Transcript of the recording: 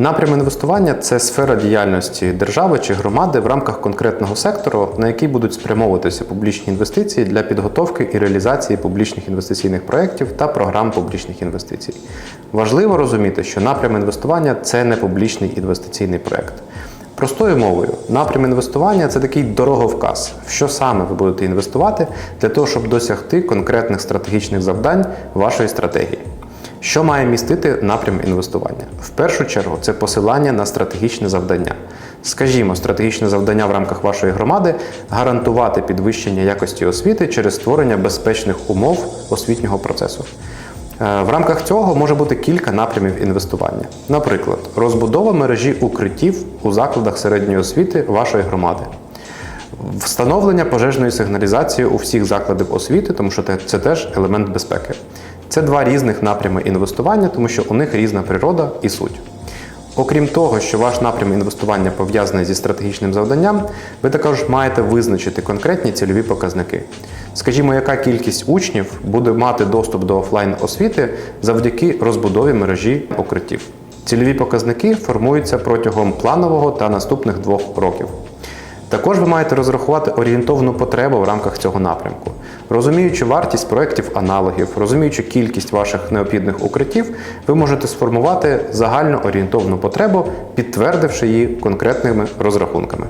Напрям інвестування це сфера діяльності держави чи громади в рамках конкретного сектору, на який будуть спрямовуватися публічні інвестиції для підготовки і реалізації публічних інвестиційних проєктів та програм публічних інвестицій. Важливо розуміти, що напрям інвестування це не публічний інвестиційний проєкт. Простою мовою, напрям інвестування це такий дороговказ, в що саме ви будете інвестувати для того, щоб досягти конкретних стратегічних завдань вашої стратегії. Що має містити напрям інвестування? В першу чергу це посилання на стратегічне завдання. Скажімо, стратегічне завдання в рамках вашої громади гарантувати підвищення якості освіти через створення безпечних умов освітнього процесу. Е, В рамках цього може бути кілька напрямів інвестування. Наприклад, розбудова мережі укриттів у закладах середньої освіти вашої громади. Встановлення пожежної сигналізації у всіх закладах освіти, тому що це теж елемент безпеки. Це два різних напрями інвестування, тому що у них різна природа і суть. Окрім того, що ваш напрям інвестування пов'язаний зі стратегічним завданням, ви також маєте визначити конкретні цільові показники. Скажімо, яка кількість учнів буде мати доступ до офлайн освіти завдяки розбудові мережі укриттів. Цільові показники формуються протягом планового та наступних двох років. Також ви маєте розрахувати орієнтовну потребу в рамках цього напрямку. Розуміючи вартість проєктів аналогів, розуміючи кількість ваших необхідних укриттів, ви можете сформувати загальну орієнтовну потребу, підтвердивши її конкретними розрахунками.